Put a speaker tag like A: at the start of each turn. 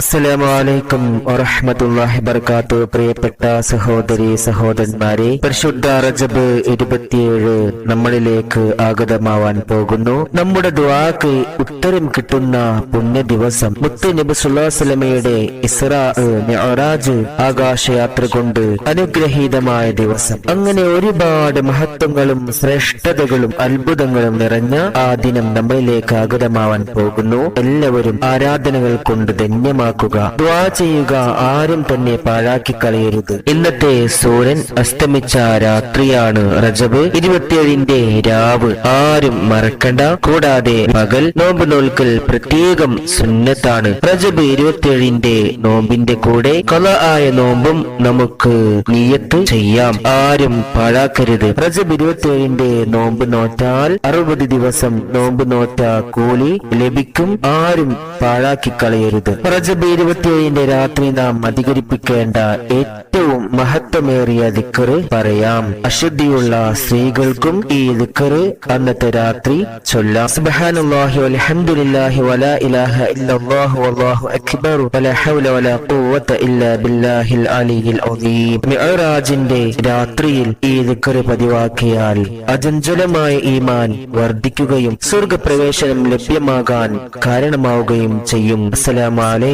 A: അസ്സലാമലൈക്കും വറഹമത്തല്ലാഹി ബർക്കാത്തു പ്രിയപ്പെട്ട സഹോദരി സഹോദരന്മാരെ പരിശുദ്ധ റജബ് ഇരുപത്തിയേഴ് നമ്മളിലേക്ക് ആഗതമാവാൻ പോകുന്നു. നമ്മുടെ ദ്വാക്ക് ഉത്തരം കിട്ടുന്ന പുണ്യ ദിവസം മുത്ത് നബി സുല്ലാസ്ലമയുടെ ഇസ്രാ മെഹറാജ് ആകാശയാത്ര കൊണ്ട് അനുഗ്രഹീതമായ ദിവസം. അങ്ങനെ ഒരുപാട് മഹത്വങ്ങളും ശ്രേഷ്ഠതകളും അത്ഭുതങ്ങളും നിറഞ്ഞ ആ ദിനം നമ്മളിലേക്ക് ആഗതമാവാൻ പോകുന്നു. എല്ലാവരും ആരാധനകൾ കൊണ്ട് ധന്യമാക്കുക ദ്വാ ചെയ്യുക ആരും തന്നെ പാഴാക്കി കളയരുത് ഇന്നത്തെ സൂര്യൻ അസ്തമിച്ച രാത്രിയാണ് റജബ്. ഇരുപത്തിയേഴിന്റെ രാവ് ആരും മറക്കണ്ട. കൂടാതെ പകൽ നോമ്പ് നോൽക്കൽ പ്രത്യേകം സുന്നത്താണ്. റജബ് ഇരുപത്തിയേഴിന്റെ നോമ്പിന്റെ കൂടെ കൊല ആയ നോമ്പും നമുക്ക് നീയത്ത് ചെയ്യാം. ആരും പാഴാക്കരുത്. റജബ് ഇരുപത്തിയേഴിന്റെ നോമ്പ് നോറ്റാൽ അറുപത് ദിവസം നോമ്പ് നോറ്റ കൂലി ലഭിക്കും. ആരും പാഴാക്കി കളയരുത് റജബ് ഇരുപത്തിയേഴിന്റെ രാത്രി നാം അധികരിപ്പിക്കേണ്ട ഏറ്റവും മഹത്വമേറിയ ദിക്കറ് പറയാം. അശുദ്ധിയുള്ള സ്ത്രീകൾക്കും ഈ ദിക്കറ് അന്നത്തെ രാത്രി ചൊല്ലാം. സുബ്ഹാനല്ലാഹി വൽഹംദുലില്ലാഹി വലാ ഇലാഹ ഇല്ലല്ലാഹു വല്ലാഹു അക്ബർ. വലാ ഹൗല വലാ ഖുവത രാത്രിയിൽ ഈ ദിക്കറ് പതിവാക്കിയാൽ അജഞ്ചലമായ ഈമാൻ വർദ്ധിക്കുകയും സ്വർഗപ്രവേശനം ലഭ്യമാകാൻ കാരണമാവുകയും ചെയ്യും. അസ്സലാമു